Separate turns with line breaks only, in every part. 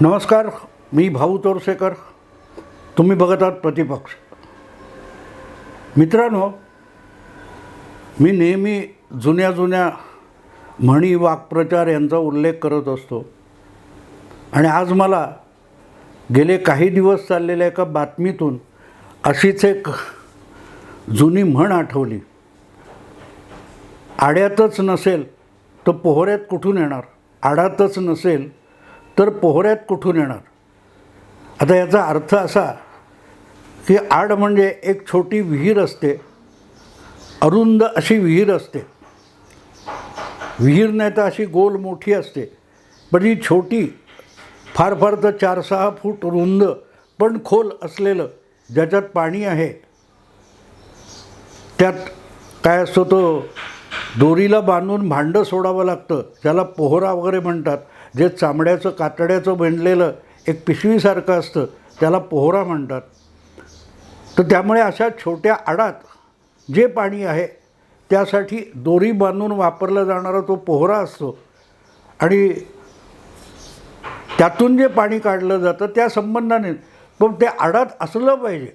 नमस्कार मी भाऊ तोरसेकर. तुम्ही बघत आहात प्रतिपक्ष. मित्रांनो मी नेहमी जुन्या जुन्या म्हणी वाक्प्रचार यांचा उल्लेख करत असतो. आणि आज मला गेले काही दिवस चाललेल्या एका बातमीतून अशीच एक जुनी म्हण आठवली. आड्यातच नसेल तर पोहऱ्यात कुठून येणार? आडातच नसेल तर पोहऱ्यात कुठून येणार? आता याचा अर्थ असा की आड म्हणजे एक छोटी विहीर असते अरुंद अशी विहीर असते. विहीर नाही तर अशी गोल मोठी असते पण ही छोटी फार फार तर चार सहा फूट रुंद पण खोल असलेलं ज्याच्यात पाणी आहे. त्यात काय असतो तो दोरीला बांधून भांडं सोडावं लागतं त्याला पोहरा वगैरे म्हणतात. जे चामड्याचं कातड्याचं बनलेलं एक पिशवीसारखं असतं त्याला पोहरा म्हणतात. तर त्यामुळे अशा छोट्या आडात जे पाणी आहे त्यासाठी दोरी बांधून वापरला जाणारा तो पोहरा असतो. आणि त्यातून जे पाणी काढलं जातं त्या संबंधाने पण ते आडात असलं पाहिजे.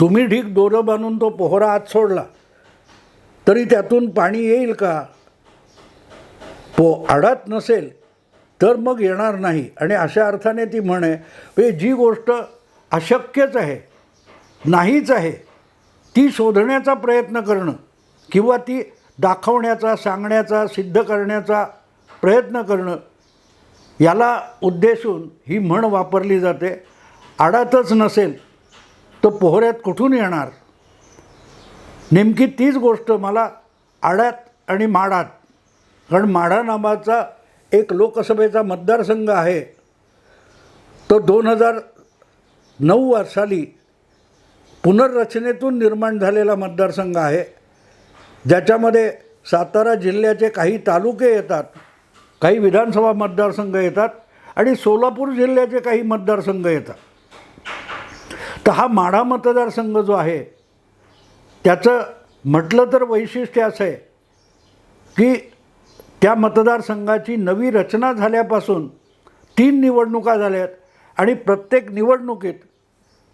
तुम्ही ढीक दोरं बांधून तो पोहरा आत सोडला तरी त्यातून पाणी येईल का? पो आडात नसेल तर मग येणार नाही. आणि अशा अर्थाने ती म्हणे म्हणजे जी गोष्ट अशक्यच आहे नाहीच आहे ती शोधण्याचा प्रयत्न करणं किंवा ती दाखवण्याचा सांगण्याचा सिद्ध करण्याचा प्रयत्न करणं याला उद्देशून ही म्हण वापरली जाते. आडातच नसेल तर पोहऱ्यात कुठून येणार? नेमकी तीच गोष्ट मला आड्यात आणि माडात कारण माडा नावाचा एक लोकसभेचा मतदारसंघ आहे. तो दोन हजार नऊ साली पुनर्रचनेतून निर्माण झालेला मतदारसंघ आहे. ज्याच्यामध्ये सातारा जिल्ह्याचे काही तालुके येतात काही विधानसभा मतदारसंघ येतात आणि सोलापूर जिल्ह्याचे काही मतदारसंघ येतात. तर हा माढा मतदारसंघ जो आहे त्याचं म्हटलं तर वैशिष्ट्य असं आहे की त्या मतदारसंघाची नवी रचना झाल्यापासून तीन निवडणुका झाल्यात आणि प्रत्येक निवडणुकीत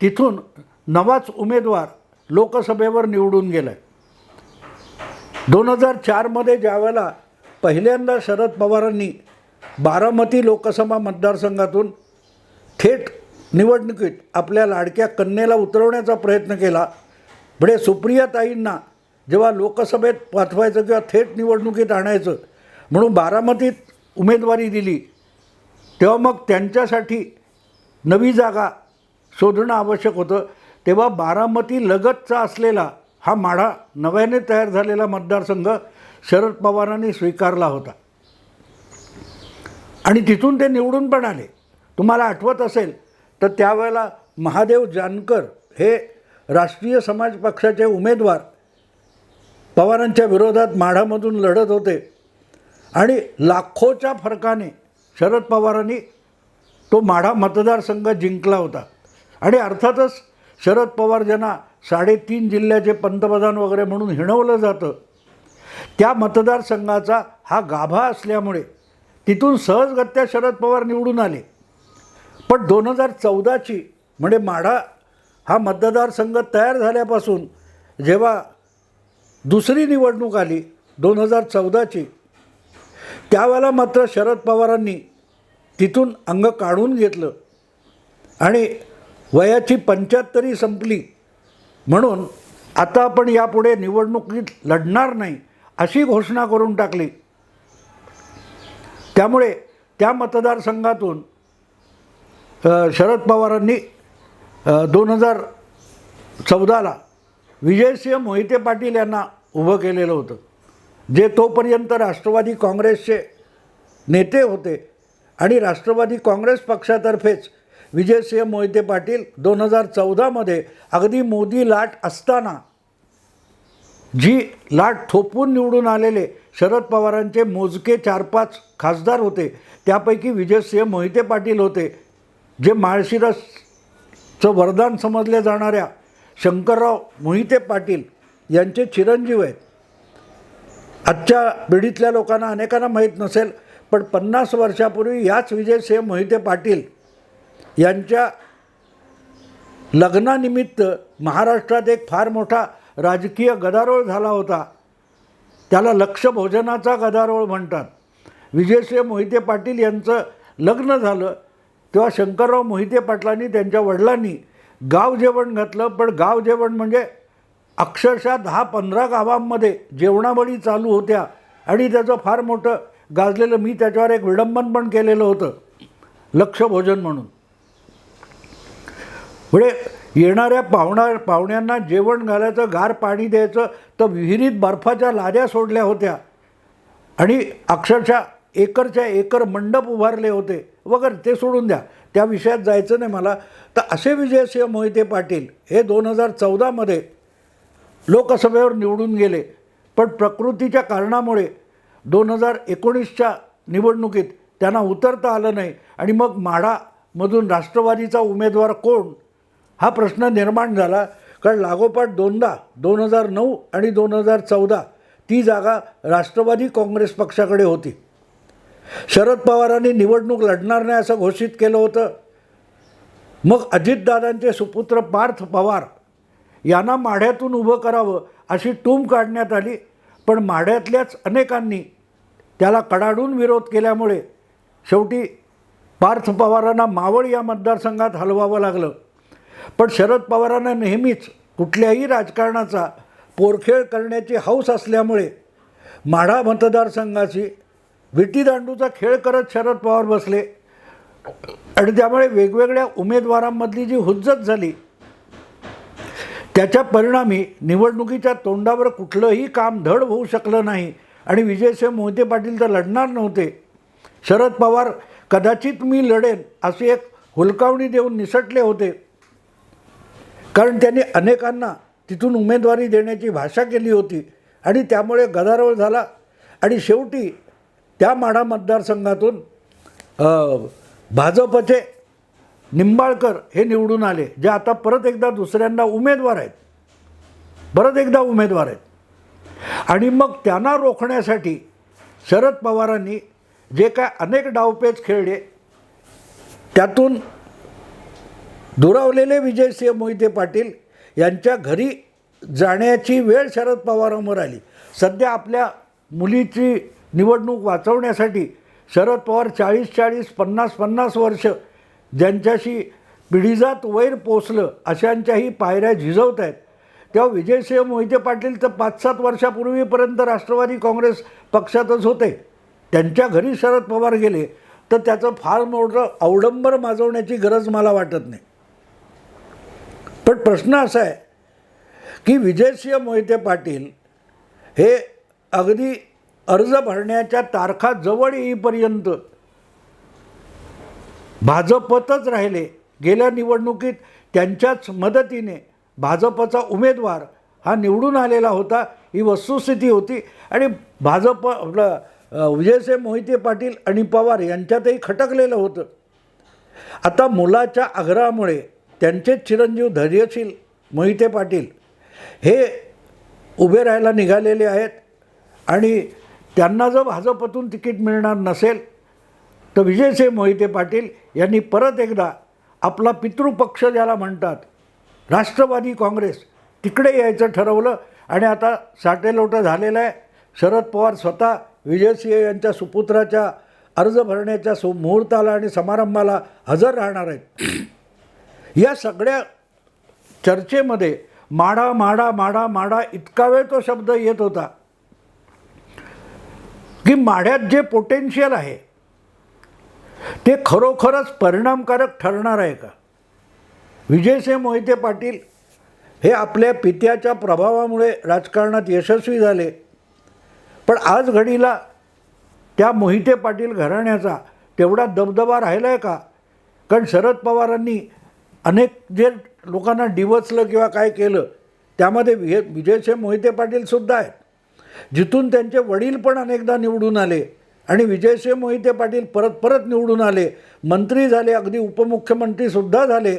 तिथून नवाच उमेदवार लोकसभेवर निवडून गेला आहे दोन हजार चारमध्ये ज्यावेळेला पहिल्यांदा शरद पवारांनी बारामती लोकसभा मतदारसंघातून थेट निवडणुकीत आपल्या लाडक्या कन्येला उतरवण्याचा प्रयत्न केला. म्हणजे सुप्रियाताईंना जेव्हा लोकसभेत पाठवायचं किंवा थेट निवडणुकीत आणायचं म्हणून बारामतीत उमेदवारी दिली. तेव्हा मग त्यांच्यासाठी नवी जागा शोधणं आवश्यक होतं. तेव्हा बारामती लगतचा असलेला हा माढा नव्याने तयार झालेला मतदारसंघ शरद पवारांनी स्वीकारला होता. आणि तिथून ते निवडून पण आले. तुम्हाला आठवत असेल तर त्यावेळेला महादेव जानकर हे राष्ट्रीय समाज पक्षाचे उमेदवार पवारांच्या विरोधात माढामधून लढत होते. आणि लाखोच्या फरकाने शरद पवारांनी तो माढा मतदारसंघ जिंकला होता. आणि अर्थातच शरद पवार ज्यांना साडेतीन जिल्ह्याचे पंतप्रधान वगैरे म्हणून हिणवलं जातं त्या मतदारसंघाचा हा गाभा असल्यामुळे तिथून सहजगत्या शरद पवार निवडून आले. पण दोन हजार चौदाची म्हणजे माढा हा मतदारसंघ तयार झाल्यापासून जेव्हा दुसरी निवडणूक आली दोन हजार चौदाची त्यावेळेला मात्र शरद पवारांनी तिथून अंग काढून घेतलं. आणि वयाची पंच्याहत्तरी संपली. म्हणून आता आपण यापुढे निवडणुकीत लढणार नाही अशी घोषणा करून टाकली. त्यामुळे त्या मतदारसंघातून शरद पवारांनी दोन हजार चौदाला विजयसिंह मोहिते पाटील यांना उभं केलेलं होतं. जे तोपर्यंत राष्ट्रवादी काँग्रेसचे नेते होते आणि राष्ट्रवादी काँग्रेस पक्षातर्फेच विजयसिंह मोहिते पाटील दोन हजार चौदामध्ये अगदी मोदी लाट असताना जी लाट थोपून निवडून आलेले शरद पवारांचे मोजके चार पाच खासदार होते त्यापैकी विजयसिंह मोहिते पाटील होते जे माळशिरसचं वरदान समजल्या जाणाऱ्या शंकरराव मोहिते पाटील यांचे चिरंजीव आहेत. आजच्या पिढीतल्या लोकांना अनेकांना माहीत नसेल पण पन्नास वर्षापूर्वी याच विजयसिंह मोहिते पाटील यांच्या लग्नानिमित्त महाराष्ट्रात एक फार मोठा राजकीय गदारोळ झाला होता. त्याला लक्ष भोजनाचा गदारोळ म्हणतात. विजयसिंह मोहिते पाटील यांचं लग्न झालं तेव्हा शंकरराव मोहिते पाटलांनी त्यांच्या वडिलांनी गाव जेवण घातलं पण गाव जेवण म्हणजे अक्षरशः दहा पंधरा गावांमध्ये जेवणावळी चालू होत्या आणि त्याचं फार मोठं गाजलेलं मी त्याच्यावर एक विडंबन पण केलेलं होतं. लक्ष भोजन म्हणून. म्हणजे येणाऱ्या पाहुणा पाहुण्यांना जेवण घालायचं गार पाणी द्यायचं तर विहिरीत बर्फाच्या लाद्या सोडल्या होत्या. आणि अक्षरशः एकरच्या एकर मंडप उभारले होते. वगैरे ते सोडून द्या. त्या विषयात जायचं नाही मला. तर असे विजयसिंह मोहिते पाटील हे दोन हजार चौदामध्ये लोकसभेवर निवडून गेले. पण प्रकृतीच्या कारणामुळे दोन हजार एकोणीसच्या निवडणुकीत त्यांना उतरता आलं नाही. आणि मग माढामधून राष्ट्रवादीचा उमेदवार कोण? हा प्रश्न निर्माण झाला. कारण लागोपाठ दोनदा दोन हजार नऊ आणि दोन हजार चौदा ती जागा राष्ट्रवादी काँग्रेस पक्षाकडे होती. शरद पवारांनी निवडणूक लढणार नाही असं घोषित केलं होतं. मग अजितदादांचे सुपुत्र पार्थ पवार यांना माढ्यातून उभं करावं अशी टूम काढण्यात आली. पण माढ्यातल्याच अनेकांनी त्याला कडाडून विरोध केल्यामुळे शेवटी पार्थ पवारांना मावळ या मतदारसंघात हलवावं लागलं. पण शरद पवारांना नेहमीच कुठल्याही राजकारणाचा पोरखेळ करण्याची हौस असल्यामुळे माढा मतदारसंघाशी विटीदांडूचा खेळ करत शरद पवार बसले. आणि त्यामुळे वेगवेगळ्या उमेदवारांमधली जी हुज्जत झाली त्याच्या परिणामी निवडणुकीच्या तोंडावर कुठलंही काम धड होऊ शकलं नाही. आणि विजयसिंह मोहिते पाटील तर लढणार नव्हते. शरद पवार कदाचित मी लढेन अशी एक हुलकावणी देऊन निसटले होते. कारण त्यांनी अनेकांना तिथून उमेदवारी देण्याची भाषा केली होती. आणि त्यामुळे गदारोळ झाला. आणि शेवटी त्या माढा मतदारसंघातून भाजपचे निंबाळकर हे निवडून आले जे आता परत एकदा दुसऱ्यांदा उमेदवार आहेत. परत एकदा उमेदवार आहेत. आणि मग त्यांना रोखण्यासाठी शरद पवारांनी जे काय अनेक डावपेच खेळले त्यातून दुरावलेले विजयसिंह मोहिते पाटील यांच्या घरी जाण्याची वेळ शरद पवारांवर आली. सध्या आपल्या मुलीची निवडणूक वाचवण्यासाठी शरद पवार चाळीस चाळीस पन्नास पन्नास वर्ष ज्यांच्याशी पिढीजात वैर पोचलं अशांच्याही पायऱ्या झिजवत आहेत तेव्हा विजयसिंह मोहिते पाटील तर पाच सात वर्षापूर्वीपर्यंत राष्ट्रवादी काँग्रेस पक्षातच होते. त्यांच्या घरी शरद पवार गेले तर त्याचं फार मोठं अवडंबर माजवण्याची गरज मला वाटत नाही. पण प्रश्न असा आहे की विजयसिंह मोहिते पाटील हे अगदी अर्ज भरण्याच्या तारखा जवळ येईपर्यंत भाजपतच राहिले. गेल्या निवडणुकीत त्यांच्याच मदतीने भाजपचा उमेदवार हा निवडून आलेला होता. ही वस्तुस्थिती होती. आणि भाजप आपलं विजयसिंह मोहिते पाटील आणि पवार यांच्यातही खटकलेलं होतं. आता मुलाच्या आग्रहामुळे त्यांचेच चिरंजीव धैर्यशील मोहिते पाटील हे उभे राहायला निघालेले आहेत. आणि त्यांना जर भाजपतून तिकीट मिळणार नसेल तर विजयसिंह मोहिते पाटील यांनी परत एकदा आपला पितृपक्ष ज्याला म्हणतात राष्ट्रवादी काँग्रेस तिकडे यायचं ठरवलं आणि आता साटेलोटं झालेलं आहे. शरद पवार स्वतः विजयसिंह यांच्या सुपुत्राच्या अर्ज भरण्याच्या सु मुहूर्ताला आणि समारंभाला हजर राहणार आहेत. या सगळ्या चर्चेमध्ये माडा माडा माडा माडा इतका वेळ तो शब्द येत होता की माढ्यात जे पोटेन्शियल आहे ते खरोखरच परिणामकारक ठरणार आहे का? विजयसिंह मोहिते पाटील हे आपल्या पित्याच्या प्रभावामुळे राजकारणात यशस्वी झाले. पण आज घडीला त्या मोहिते पाटील घराण्याचा तेवढा दबदबा राहिला आहे का? कारण शरद पवारांनी अनेक जे लोकांना डिवचलं किंवा काय केलं त्यामध्ये विजय विजयसिंह मोहिते पाटीलसुद्धा आहेत. जिथून त्यांचे वडील पण अनेकदा निवडून आले. आणि विजयसिंह मोहिते पाटील परत परत निवडून आले मंत्री झाले अगदी उपमुख्यमंत्रीसुद्धा झाले.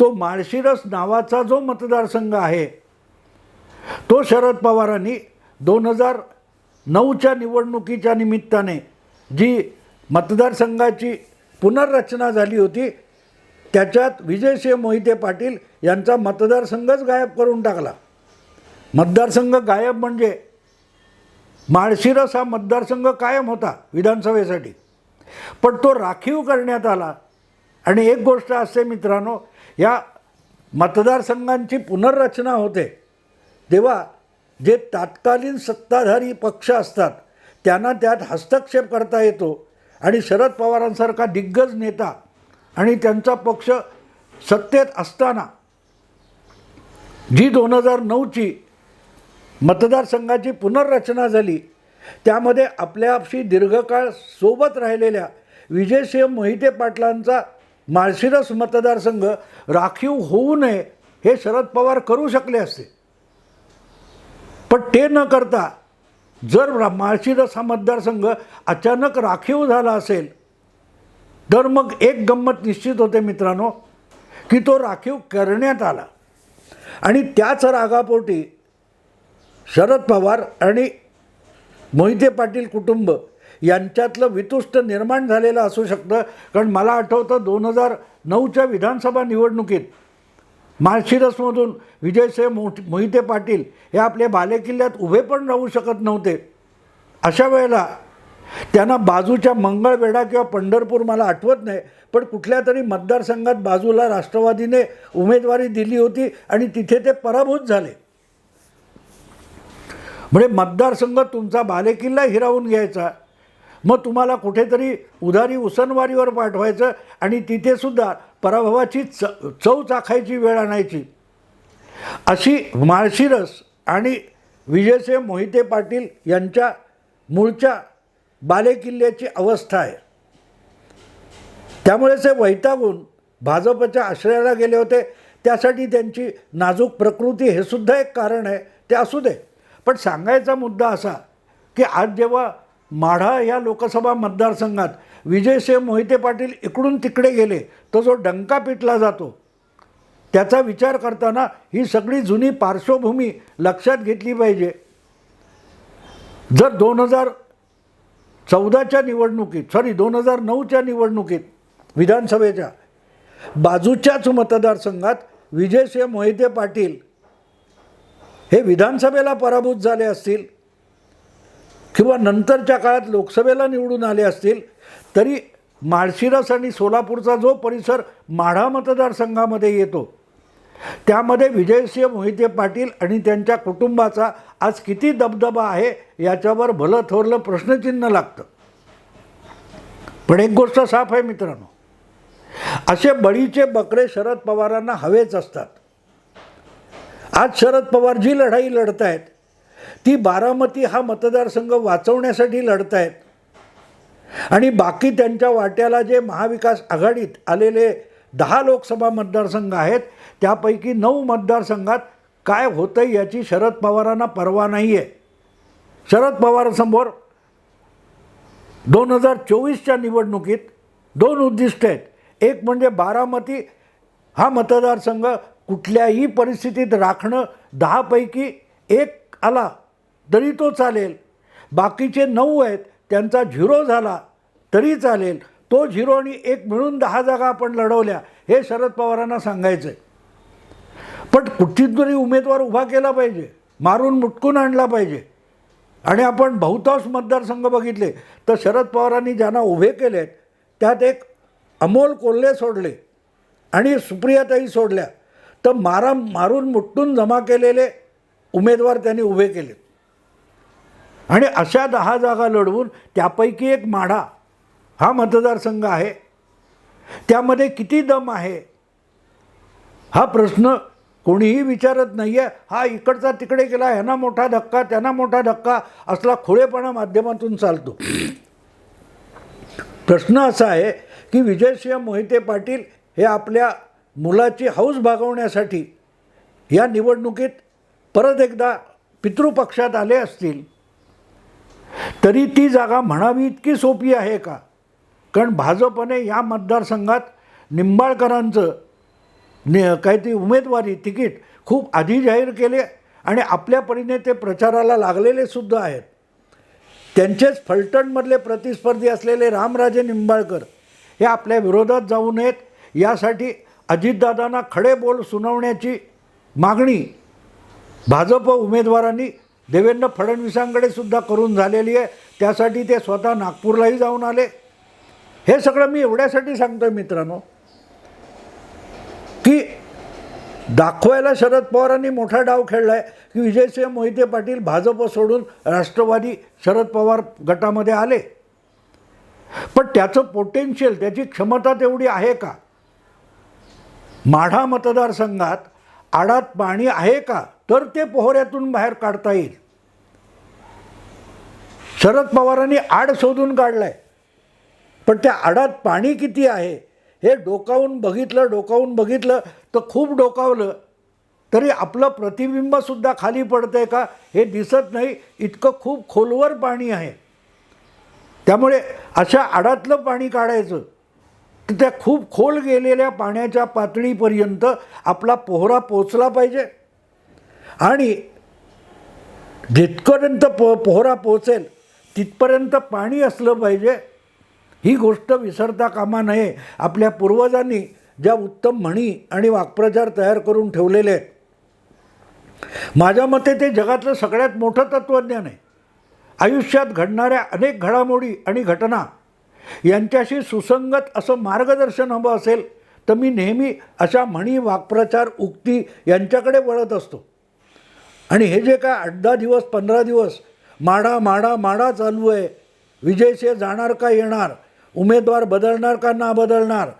तो माळशिरस नावाचा जो मतदारसंघ आहे तो शरद पवारांनी दोन हजार नऊच्या निवडणुकीच्या निमित्ताने जी मतदारसंघाची पुनर्रचना झाली होती त्याच्यात विजयसिंह मोहिते पाटील यांचा मतदारसंघच गायब करून टाकला. मतदारसंघ गायब म्हणजे माळशिरस हा मतदारसंघ कायम होता विधानसभेसाठी. पण तो राखीव करण्यात आला. आणि एक गोष्ट असते मित्रांनो या मतदारसंघांची पुनर्रचना होते. तेव्हा जे तात्कालीन सत्ताधारी पक्ष असतात त्यांना त्यात हस्तक्षेप करता येतो. आणि शरद पवारांसारखा दिग्गज नेता आणि त्यांचा पक्ष सत्तेत असताना जी दोन हजार नऊची मतदारसंघाची पुनर्रचना झाली. त्यामध्ये आपल्याशी दीर्घकाळ सोबत राहिलेल्या विजयसिंह मोहिते पाटलांचा माळशिरस मतदारसंघ राखीव होऊ नये हे शरद पवार करू शकले असते. पण ते न करता जर माळशिरस हा मतदारसंघ अचानक राखीव झाला असेल तर मग एक गंमत निश्चित होते मित्रांनो की तो राखीव करण्यात आला. आणि त्याच रागापोटी शरद पवार आणि मोहिते पाटील कुटुंब यांच्यातलं वितुष्ट निर्माण झालेलं असू शकतं. कारण मला आठवतं दोन हजार नऊच्या विधानसभा निवडणुकीत माळशिरसमधून विजयसिंह मोठ मोहिते पाटील हे आपल्या बालेकिल्ल्यात उभे पण राहू शकत नव्हते. अशा वेळेला त्यांना बाजूच्या मंगळवेढा किंवा पंढरपूर मला आठवत नाही पण कुठल्या तरी मतदारसंघात बाजूला राष्ट्रवादीने उमेदवारी दिली होती आणि तिथे ते पराभूत झाले. म्हणजे मतदारसंघ तुमचा बालेकिल्ला हिरावून घ्यायचा. मग तुम्हाला कुठेतरी उधारी उसनवारीवर पाठवायचं आणि तिथेसुद्धा पराभवाची च चव चाखायची वेळ आणायची. अशी माळशिरस आणि विजयसिंह मोहिते पाटील यांच्या मूळच्या बालेकिल्ल्याची अवस्था आहे. त्यामुळे ते वैतागून भाजपच्या आश्रयाला गेले होते. त्यासाठी त्यांची नाजूक प्रकृती हे सुद्धा एक कारण आहे. ते असू दे. पण सांगायचा मुद्दा असा की आज जेव्हा माढा या लोकसभा मतदारसंघात विजयसिंह मोहिते पाटील इकडून तिकडे गेले तो जो डंका पिटला जातो त्याचा विचार करताना ही सगळी जुनी पार्श्वभूमी लक्षात घेतली पाहिजे. जर दोन हजार चौदाच्या निवडणुकीत सॉरी दोन हजार नऊच्या निवडणुकीत विधानसभेच्या बाजूच्याच मतदारसंघात विजयसिंह मोहिते पाटील हे विधानसभेला पराभूत झाले असतील किंवा नंतरच्या काळात लोकसभेला निवडून आले असतील तरी माळशिरस आणि सोलापूरचा जो परिसर माढा मतदारसंघामध्ये येतो त्यामध्ये विजयसिंह मोहिते पाटील आणि त्यांच्या कुटुंबाचा आज किती दबदबा आहे याच्यावर भलं थोरलं प्रश्नचिन्ह लागतं. पण एक गोष्ट साफ आहे मित्रांनो असे बळीचे बकरे शरद पवारांना हवेच असतात. आज शरद पवार जी लढाई लढत आहेत ती बारामती हा मतदारसंघ वाचवण्यासाठी लढत आहेत आणि बाकी त्यांच्या वाट्याला जे महाविकास आघाडीत आलेले दहा लोकसभा मतदारसंघ आहेत त्यापैकी नऊ मतदारसंघात काय होतं याची शरद पवारांना पर्वा नाही आहे शरद पवारसमोर दोन हजार चोवीसच्या निवडणुकीत दोन उद्दिष्ट आहेत. एक म्हणजे बारामती हा मतदारसंघ कुठल्याही परिस्थितीत राखणं दहापैकी एक आला तरी तो चालेल. बाकीचे नऊ आहेत त्यांचा झिरो झाला तरी चालेल. तो झिरो आणि एक मिळून दहा जागा आपण लढवल्या हे शरद पवारांना सांगायचं आहे पण कुठलीच तरी उमेदवार उभा केला पाहिजे मारून मुटकून आणला पाहिजे आणि आपण बहुतांश मतदारसंघ बघितले तर शरद पवारांनी ज्यांना उभे केलेत त्यात एक अमोल कोल्हे सोडले आणि सुप्रियाताई सोडल्या. तर मारा मारून मुटून जमा केलेले उमेदवार त्यांनी उभे केले. आणि अशा दहा जागा लढवून त्यापैकी एक माढा हा मतदारसंघ आहे. त्यामध्ये किती दम आहे? हा प्रश्न कोणीही विचारत नाही आहे हा इकडचा तिकडे गेला ह्यांना मोठा धक्का त्यांना मोठा धक्का असला खुळेपणा माध्यमातून चालतो. प्रश्न असा आहे की विजयसिंह मोहिते पाटील हे आपल्या मुलाची हौस भागवण्यासाठी या निवडणुकीत परत एकदा पितृपक्षात आले असतील तरी ती जागा म्हणावी इतकी सोपी आहे का? कारण भाजपने या मतदारसंघात निंबाळकरांचं नि काहीतरी उमेदवारी तिकीट खूप आधी जाहीर केले आणि आपल्या परीने ते प्रचाराला लागलेले सुद्धा आहेत. त्यांचेच फलटणमधले प्रतिस्पर्धी असलेले रामराजे निंबाळकर हे आपल्या विरोधात जाऊ नयेत यासाठी अजितदादांना खडे बोल सुनावण्याची मागणी भाजप उमेदवारांनी देवेंद्र फडणवीसांकडे सुद्धा करून झालेली आहे. त्यासाठी ते स्वतः नागपूरलाही जाऊन आले. हे सगळं मी एवढ्यासाठी सांगतोय मित्रांनो की दाखवायला शरद पवारांनी मोठा डाव खेळला आहे की विजयसिंह मोहिते पाटील भाजप सोडून राष्ट्रवादी शरद पवार गटामध्ये आले. पण त्याचं पोटेन्शियल त्याची क्षमता तेवढी आहे का? माढा मतदारसंघात आडात पाणी आहे का? तर ते पोहऱ्यातून बाहेर काढता येईल. शरद पवारांनी आड शोधून काढलाय. पण त्या आडात पाणी किती आहे हे डोकावून बघितलं डोकावून बघितलं तर खूप डोकावलं. तरी आपलं प्रतिबिंबसुद्धा खाली पडतंय का? हे दिसत नाही. इतकं खूप खोलवर पाणी आहे. त्यामुळे अशा आडातलं पाणी काढायचं. तर त्या खूप खोल गेलेल्या पाण्याच्या पातळीपर्यंत आपला पोहरा पोचला पाहिजे. आणि जितपर्यंत पो पोहरा पोचेल तिथपर्यंत पाणी असलं पाहिजे. ही गोष्ट विसरता कामा नये. आपल्या पूर्वजांनी ज्या उत्तम म्हणी आणि वाक्प्रचार तयार करून ठेवलेले आहेत माझ्या मते ते जगातलं सगळ्यात मोठं तत्त्वज्ञान आहे. आयुष्यात घडणाऱ्या अनेक घडामोडी आणि घटना यांच्याशी सुसंगत असं मार्गदर्शन हवं असेल तर मी नेहमी अशा म्हणी वाक्प्रचार उक्ती यांच्याकडे वळत असतो. आणि हे जे काय आठ दहा दिवस पंधरा दिवस माडा माडा माडा चालू आहे विजयसे जाणार का येणार उमेदवार बदलणार का ना बदलणार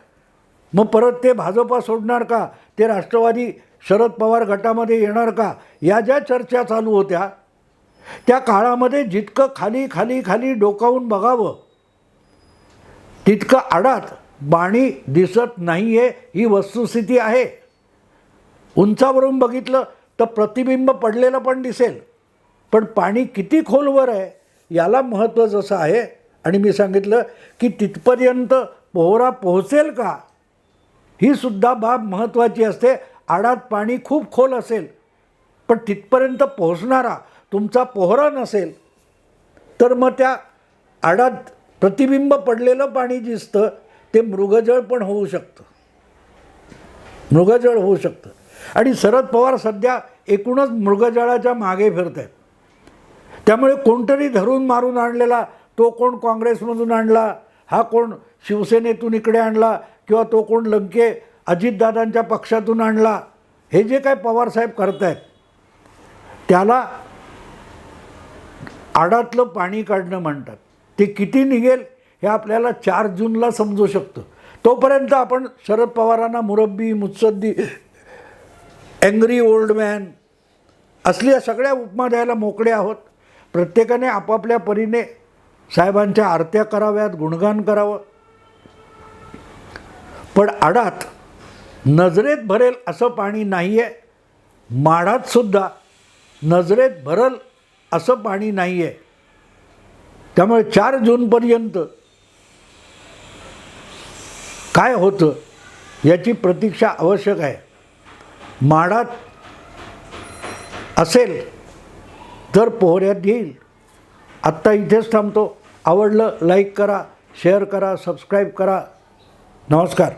मग परत ते भाजपा सोडणार का ते राष्ट्रवादी शरद पवार गटामध्ये येणार का या ज्या चर्चा चालू होत्या त्या काळामध्ये जितकं खाली खाली खाली डोकावून बघावं तितकं आडात बाणी दिसत नाही आहे ही वस्तुस्थिती आहे. उंचावरून बघितलं तर प्रतिबिंब पडलेलं पण दिसेल. पण पाणी किती खोलवर आहे याला महत्त्व जसं आहे आणि मी सांगितलं की तिथपर्यंत पोहरा पोहोचेल का? ही सुद्धा बाब महत्त्वाची असते. आडात पाणी खूप खोल असेल पण तिथपर्यंत पोहोचणारा तुमचा पोहरा नसेल. तर मग त्या आडात प्रतिबिंब पडलेलं पाणी दिसतं ते मृगजळ पण होऊ शकतं. मृगजळ होऊ शकतं. आणि शरद पवार सध्या एकूणच मृगजळाच्या मागे फिरत आहेत त्यामुळे कोणतरी धरून मारून आणलेला तो कोण काँग्रेसमधून आणला हा कोण शिवसेनेतून इकडे आणला किंवा तो कोण लंके अजितदादांच्या पक्षातून आणला हे जे काय पवारसाहेब करतायत त्याला आडातलं पाणी काढणं म्हणतात. ते किती निघेल हे आपल्याला चार जूनला समजू शकतं. तोपर्यंत आपण शरद पवारांना मुरब्बी मुत्सद्दी अँग्री ओल्ड मॅन असल्या सगळ्या उपमा द्यायला मोकळे आहोत. प्रत्येकाने आपापल्या परीने साहेबांच्या आरत्या कराव्यात गुणगान करावं. पण आडात नजरेत भरेल असं पाणी नाही आहे माडातसुद्धा नजरेत भरल असं पाणी नाही आहे त्यामुळे चार जूनपर्यंत काय होतं याची प्रतीक्षा आवश्यक आहे. माडात असेल तर पोहऱ्यात येईल. आत्ता इथेच थांबतो. आवडलं लाईक करा शेअर करा सबस्क्राईब करा. नमस्कार.